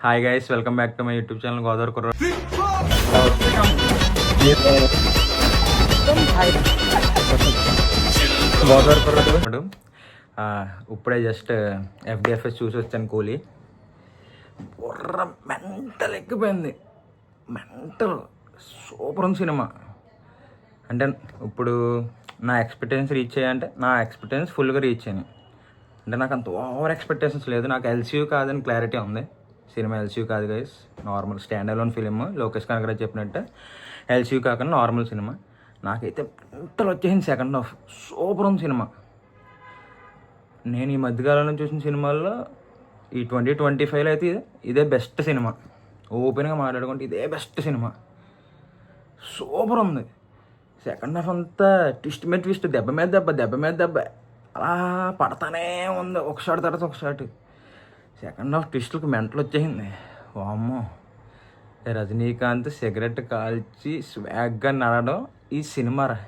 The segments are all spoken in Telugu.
Hi guys welcome back to my YouTube channel Godavari కుర్ర గోదావరి కుర్రాడు ఇప్పుడే జస్ట్ ఎఫ్డిఎఫ్ఎస్ uh, చూసి వచ్చాను కూలీ. బుర్ర మెంటల్ ఎక్కిపోయింది. మెంటల్ సూపర్ ఉంది సినిమా. అంటే ఇప్పుడు నా ఎక్స్పెక్టేషన్స్ రీచ్ అయ్యాయంటే నా ఎక్స్పెక్టేషన్స్ ఫుల్గా రీచ్ అయ్యాను అంటే నాకు అంత ఓవర్ ఎక్స్పెక్టేషన్స్ లేదు నాకు ఎల్సీయూ కాదని క్లారిటీ ఉంది. సినిమా ఎల్సీ కాదు guys normal stand alone film Lokesh Kanagaraj చెప్పినట్టు. ఎల్సీ కాకుండా నార్మల్ సినిమా నాకైతే ఇంతలో వచ్చేసింది సెకండ్ హాఫ్ సూపర్ ఉంది సినిమా. నేను ఈ మధ్యకాలంలో చూసిన సినిమాల్లో ఈ ట్వంటీ ట్వంటీ ఫైవ్లో అయితే ఇదే- ఇదే బెస్ట్ సినిమా ఓపెన్గా మాట్లాడుకుంటే ఇదే బెస్ట్ సినిమా సూపర్ ఉంది. సెకండ్ హాఫ్ అంతా ట్విస్ట్ మీద ట్విస్ట్ దెబ్బ మీద దెబ్బ దెబ్బ మీద దెబ్బ. అలా పడతానే ఉంది. ఒక షాట్ తర్వాత ఒక షాట్ సెకండ్ హాఫ్ ట్విస్ట్లకు మెంటలు వచ్చేసింది వామ్మో. రజనీకాంత్ సిగరెట్ కాల్చి స్వాగ్గా నడడం ఈ సినిమా రా.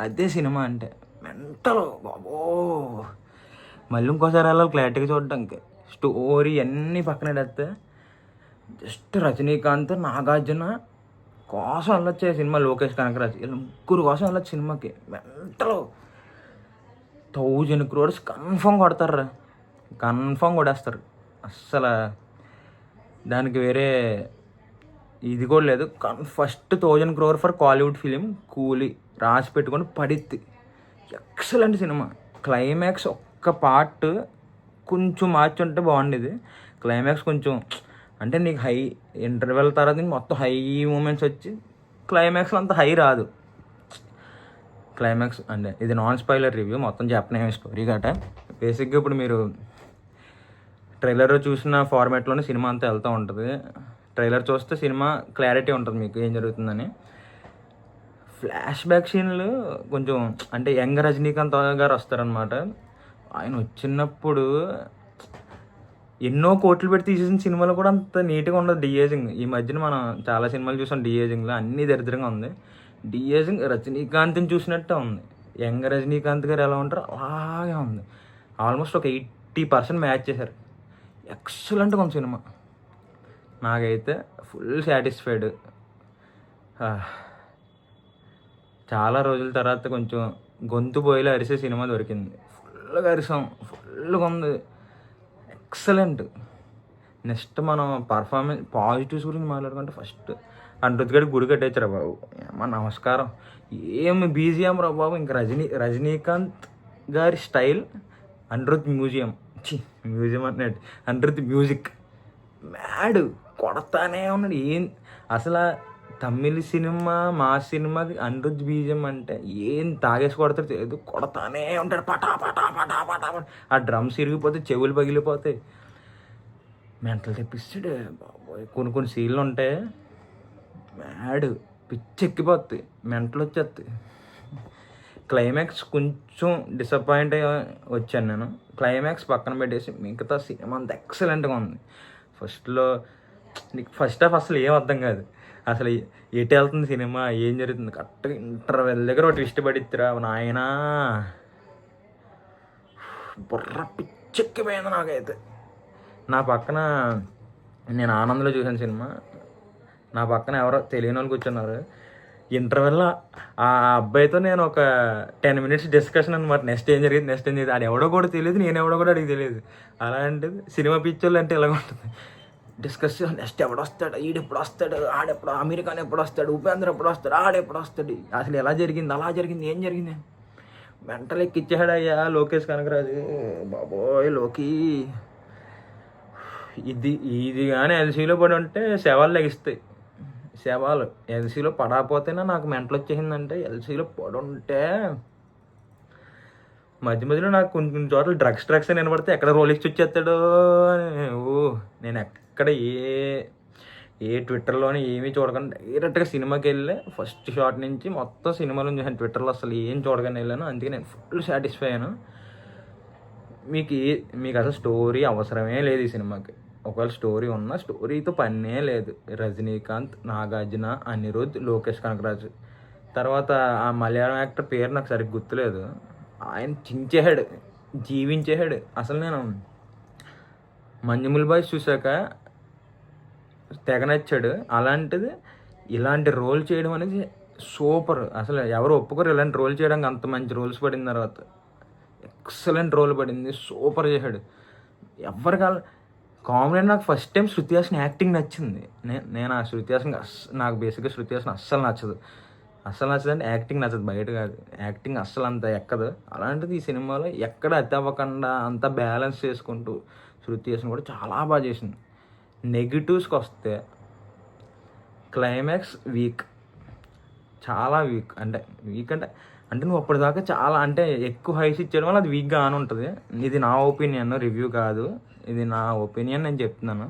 అదే సినిమా అంటే. మెంటలు బాబో. మళ్ళీ ఇంకోసారి వెళ్ళాలి క్లారిటీగా చూడడానికి స్టోరీ అన్నీ పక్కన పెడితే జస్ట్ రజనీకాంత్ నాగార్జున కోసం వెళ్ళొచ్చే సినిమా లోకేష్ కనకరాజ్. వీళ్ళ ముగ్గురు కోసం వెళ్ళొచ్చు సినిమాకి. మెంటలు. థౌజండ్ క్రోడ్స్ కన్ఫర్మ్ కొడతారు కన్ఫామ్ కొడేస్తారు అస్సలు దానికి వేరే ఇది కూడా లేదు. కన్ first thousand crore for Kollywood film Coolie రాసి పెట్టుకొని పడిద్ది. Excellent cinema. క్లైమాక్స్ ఒక్క పార్ట్ కొంచెం మార్చి ఉంటే బాగుండేది. క్లైమాక్స్ కొంచెం అంటే నీకు హై ఇంటర్వెల్ తర్వాత నీకు మొత్తం హై మూమెంట్స్ వచ్చి క్లైమాక్స్ అంత హై రాదు. క్లైమాక్స్ అంటే ఇది నాన్ స్పాయిలర్ రివ్యూ మొత్తం చెప్పనే స్టోరీ గట బేసిక్గా ఇప్పుడు మీరు ట్రైలర్ చూసిన ఫార్మాట్లోనే సినిమా అంతా వెళ్తూ ఉంటుంది. ట్రైలర్ చూస్తే సినిమా క్లారిటీ ఉంటుంది మీకు ఏం జరుగుతుందని. ఫ్లాష్ బ్యాక్ సీన్లు కొంచెం అంటే యంగ్ రజనీకాంత్ గారు వస్తారనమాట ఆయన వచ్చినప్పుడు ఎన్నో కోట్లు పెట్టి తీసేసిన సినిమాలు కూడా అంత నీట్గా ఉండదు. డిఏజింగ్ ఈ మధ్యన మనం చాలా సినిమాలు చూసాం డిఏజింగ్లో అన్నీ దరిద్రంగా ఉంది. డిఏజింగ్ రజనీకాంత్ని చూసినట్టే ఉంది. యంగ్ రజనీకాంత్ గారు ఎలా ఉంటారో అలాగే ఉంది. ఆల్మోస్ట్ ఒక ఎయిటీ పర్సెంట్ మ్యాచ్ చేశారు. ఎక్సలెంట్గా ఉంది సినిమా. నాకైతే ఫుల్ సాటిస్ఫైడ్. చాలా రోజుల తర్వాత కొంచెం గొంతు పోయిలో అరిసే సినిమా దొరికింది. ఫుల్గా అరిసాం. ఫుల్గా ఉంది. ఎక్సలెంట్. నెక్స్ట్ మనం పర్ఫార్మెన్స్ పాజిటివ్స్ గురించి మాట్లాడుకుంటే ఫస్ట్ అనిరుద్ధ్ గుడి కట్టేచ్చారా బాబు. ఏమా నమస్కారం. ఏమి బీజిఎం రా బాబు? ఇంకా రజనీ రజనీకాంత్ గారి స్టైల్ అనిరుద్ధ్ మ్యూజియం. మ్యూజియం అన్నట్టు అనిరుద్ధ్ మ్యూజిక్. మ్యాడ్ కొడతానే ఉన్నాడు. ఏం అసలు తమిళ సినిమా మా సినిమాకి అనిరుద్ధ్ బీజం అంటే ఏం తాగేసి కొడతాడు తెలియదు కొడతానే ఉంటాడు. పటా పటా పటా పటా ఆ డ్రమ్స్ ఇరిగిపోతే చెవులు పగిలిపోతాయి. మెంటల్ తెప్పిస్తాడు. బాబోయ్ కొన్ని కొన్ని సీన్లు ఉంటాయి మ్యాడ్ పిచ్చి మెంటలు వచ్చేస్తాయి క్లైమాక్స్ కొంచెం డిసప్పాయింట్ వచ్చాను నేను. క్లైమాక్స్ పక్కన పెట్టేసి మిగతా సినిమా అంత ఎక్సలెంట్గా ఉంది. ఫస్ట్లో నీకు ఫస్ట్ హాఫ్ అసలు ఏం అర్థం కాదు. అసలు ఎటు వెళ్తుంది సినిమా? ఏం జరుగుతుంది? కరెక్ట్గా ఇంటర్వెల్ దగ్గర ఒకటి ఇష్ట పడిద్దిరా నాయనా. బుర్ర పిచ్చెక్కిపోయింది నాకైతే. నా పక్కన నేను ఆనందంలో చూసాను సినిమా. నా పక్కన ఎవరో తెలియని వాళ్ళు కూర్చున్నారు. ఇంటర్వెల్లో ఆ అబ్బాయితో నేను ఒక టెన్ మినిట్స్ డిస్కషన్ అనమాట నెక్స్ట్ ఏం జరిగింది నెక్స్ట్ ఏం జరిగింది అది ఎవడో కూడా తెలియదు నేను ఎవడో కూడా అడిగి తెలియదు. అలాంటిది సినిమా పిక్చర్లు అంటే ఇలా ఉంటుంది. డిస్కస్ నెక్స్ట్ ఎవడు వస్తాడు ఈడెప్పుడు వస్తాడు ఆడెప్పుడు అమెరికాన్ ఎప్పుడు వస్తాడు ఉపేంద్ర ఎప్పుడు వస్తాడు ఆడెప్పుడు వస్తాడు అసలు ఎలా జరిగింది అలా జరిగింది ఏం జరిగింది? మెంటల్ ఎక్కిచ్చాడు అయ్యా లోకేష్ కనకరాజు. బాబోయ్లోకి. ఇది ఇది కానీ ఎల్సీలో పడి ఉంటే శవాలు లెగిస్తాయి. శవాలు ఎల్సీలో పడకపోతేనే నాకు మెంటలు వచ్చేసిందంటే ఎల్సీలో పడుంటే మధ్య మధ్యలో నాకు కొన్ని కొన్ని చోట్ల డ్రగ్స్ డ్రగ్స్ అని వినబడితే ఎక్కడ రోలిక్స్ వచ్చేస్తాడో అని. ఓ నేను ఎక్కడ ఏ ఏ ట్విట్టర్లోని ఏమీ చూడకుండా డైరెక్ట్గా సినిమాకి వెళ్ళి. ఫస్ట్ షాట్ నుంచి మొత్తం సినిమాలో చూసాను ట్విట్టర్లో అసలు ఏం చూడగానే వెళ్ళాను. అందుకే నేను ఫుల్ సాటిస్ఫై అయ్యాను. మీకు ఏ మీకు అసలు స్టోరీ అవసరమే లేదు ఈ సినిమాకి. ఒకవేళ స్టోరీ ఉన్న స్టోరీతో పనే లేదు. రజనీకాంత్ నాగార్జున అనిరుద్ లోకేష్ కనకరాజు. తర్వాత ఆ మలయాళం యాక్టర్ పేరు నాకు సరిగ్గా గుర్తులేదు. ఆయన చించేసాడు జీవించేసాడు అసలు నేను మంజుముల్ బాయ్స్ చూశాక తెగ నచ్చాడు. అలాంటిది ఇలాంటి రోల్ చేయడం అనేది సూపర్. అసలు ఎవరు ఒప్పుకోరు ఇలాంటి రోల్ చేయడానికి అంత మంచి రోల్స్ పడిన తర్వాత. ఎక్సలెంట్ రోల్ పడింది. సూపర్ చేశాడు. ఎవరి కాల కామెడీ నాకు first time Shruti Haasan acting నచ్చింది. నే- నేను ఆ శృతి హాసన్ నాకు బేసిక్గా శృతి హాసన్ అస్సలు నచ్చదు. అస్సలు నచ్చదు అంటే యాక్టింగ్ నచ్చదు బయట కాదు. యాక్టింగ్ అస్సలు అంత ఎక్కదు. అలాంటిది ఈ సినిమాలో ఎక్కడ అతి అంత బ్యాలెన్స్ చేసుకుంటూ శృతి హాసన్ కూడా చాలా బాగా చేసింది. నెగిటివ్స్కి వస్తే క్లైమాక్స్ వీక్. చాలా వీక్. అంటే వీక్ అంటే అంటే నువ్వు అప్పటిదాకా చాలా అంటే ఎక్కువ హైస్ ఇచ్చేయడం వల్ల అది వీక్గా అని ఉంటుంది. ఇది నా ఒపీనియన్ రివ్యూ కాదు. ఇది నా ఒపీనియన్ నేను చెప్తున్నాను.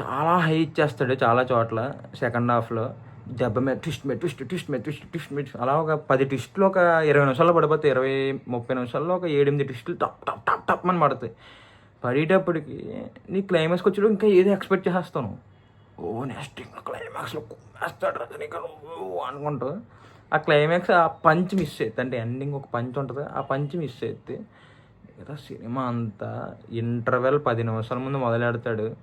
చాలా హై ఇచ్చేస్తాడు చాలా చోట్ల సెకండ్ హాఫ్లో దెబ్బ మీద ట్విస్ట్ మీద ట్విస్ట్ ట్విస్ట్ మీద ట్విస్ట్ ట్విస్ట్ మీద అలా ఒక పది ట్విస్ట్లు ఒక ఇరవై నిమిషాల్లో పడిపోతాయి. ఇరవై ముప్పై నిమిషాల్లో ఒక ఏడెనిమిది ట్విస్టులు టప్ టప్ టప్ టప్ అని పడతాయి. పడేటప్పటికి నీ క్లైమాక్స్కి వచ్చాడు ఇంకా ఏదో ఎక్స్పెక్ట్ చేస్తాను ఓ నెక్స్ట్ ఇంకా క్లైమాక్స్లో కుమ్మేస్తాడు రజనీకా ఓ అనుకుంటూ ఆ క్లైమాక్స్ ఆ పంచ్ మిస్ అవుతుంది అంటే ఎండింగ్ ఒక పంచ్ ఉంటుంది. ఆ పంచ్ మిస్ అవుతుంది ఏదో సినిమా అంతా ఇంటర్వెల్ పది నిమిషాల ముందు మొదలెడతాడు.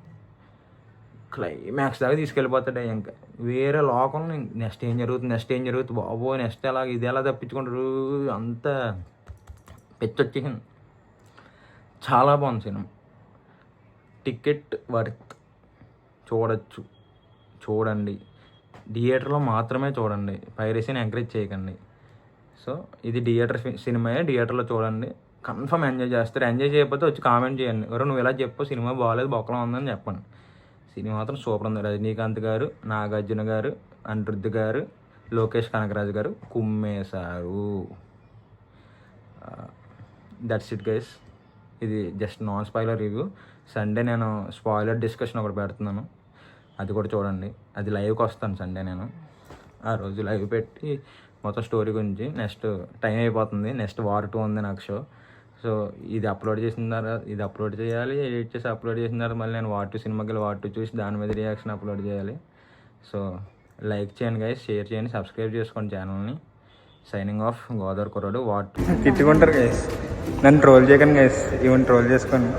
క్లైమాక్స్ దాకా తీసుకెళ్ళిపోతాడు ఇంకా. వేరే లోకంలో నెక్స్ట్ ఏం జరుగుతుంది నెక్స్ట్ ఏం జరుగుతుంది? బాబో నెక్స్ట్ ఎలా ఇది ఎలా తప్పించుకుంటారు? అంత పెచ్చొచ్చేసింది. చాలా బాగుంది సినిమా. టికెట్ వర్త్ చూడొచ్చు. చూడండి. థియేటర్లో మాత్రమే చూడండి. పైరసీని ఎంకరేజ్ చేయకండి. సో ఇది థియేటర్ సినిమాయే థియేటర్లో చూడండి. కన్ఫర్మ్ ఎంజాయ్ చేస్తారు. ఎంజాయ్ చేయకపోతే వచ్చి కామెంట్ చేయండి. ఎవరు నువ్వు ఇలా చెప్పు సినిమా బాగాలేదు బొక్కలో ఉందని చెప్పండి సినిమా మాత్రం సూపర్ ఉంది. రజనీకాంత్ గారు నాగార్జున గారు అనిరుద్ధ్ గారు లోకేష్ కనకరాజు గారు కుమ్మేశారు. దట్స్ ఇట్ గైస్ ఇది just non spoiler review Sunday నేను స్పాయిలర్ డిస్కషన్ ఒకటి పెడుతున్నాను. అది కూడా చూడండి. అది లైవ్కి వస్తాను సండే నేను. ఆ రోజు లైవ్ పెట్టి మొత్తం స్టోరీ గురించి నెక్స్ట్ టైం అయిపోతుంది. నెక్స్ట్ వార్ టూ ఉంది నాకు షో సో ఇది అప్లోడ్ చేసిన తర్వాత ఇది అప్లోడ్ చేయాలి ఎడిట్ చేసి అప్లోడ్ చేసిన తర్వాత మళ్ళీ నేను వాటు సినిమాకి వెళ్ళి చూసి దాని మీద రియాక్షన్ అప్లోడ్ చేయాలి. సో లైక్ చేయండి గైస్ షేర్ చేయండి సబ్స్క్రైబ్ చేసుకోండి ఛానల్ని సైనింగ్ ఆఫ్ గోదావరి కుర్రాడు వాట్ తిట్టుకుంటారు గైస్ నన్ను ట్రోల్ చేయకండి గైస్ ఈవెన్ ట్రోల్ చేసుకోండి.